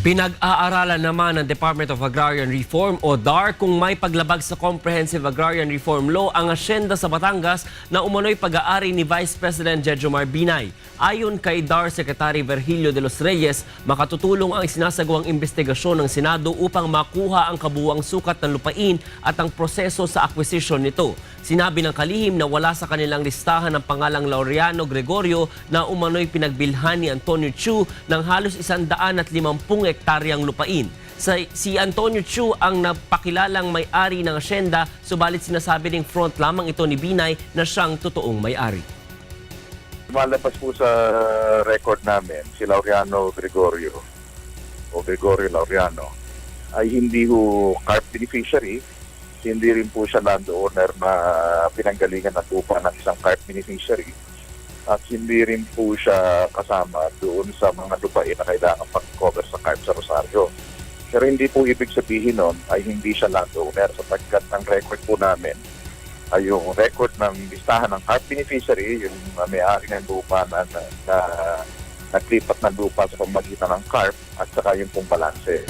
Pinag-aaralan naman ng Department of Agrarian Reform o DAR kung may paglabag sa Comprehensive Agrarian Reform Law ang asyenda sa Batangas na umano'y pag-aari ni Vice President Jejomar Binay. Ayon kay DAR Secretary Virgilio de los Reyes, makatutulong ang isinasagawang investigasyon ng Senado upang makuha ang kabuwang sukat ng lupain at ang proseso sa acquisition nito. Sinabi ng kalihim na wala sa kanilang listahan ng pangalang Laureano Gregorio na umano'y pinagbilhan ni Antonio Chu ng halos isandaan at limampung hektaryang lupain. Sa, si Antonio Chu ang napakilalang may-ari ng asyenda, subalit sinasabi ng front lamang ito ni Binay na siyang totoong may-ari. Lumalabas po sa record namin si Laureano Gregorio o Gregorio Laureano ay hindi ho carp beneficiary, hindi rin po siya landowner na pinanggalingan ng lupa ng isang carp beneficiary at hindi rin po siya kasama doon sa mga lupain na kailangan pag-cover sa carp sa Rosario. Pero hindi po ibig sabihin nun ay hindi siya landowner sapagkat ang record po namin ay yung record ng listahan ng carp beneficiary, yung uh, may-ari ng lupa na, na, na naglipat ng lupa sa pamagitan ng carp at saka yung pong balanse.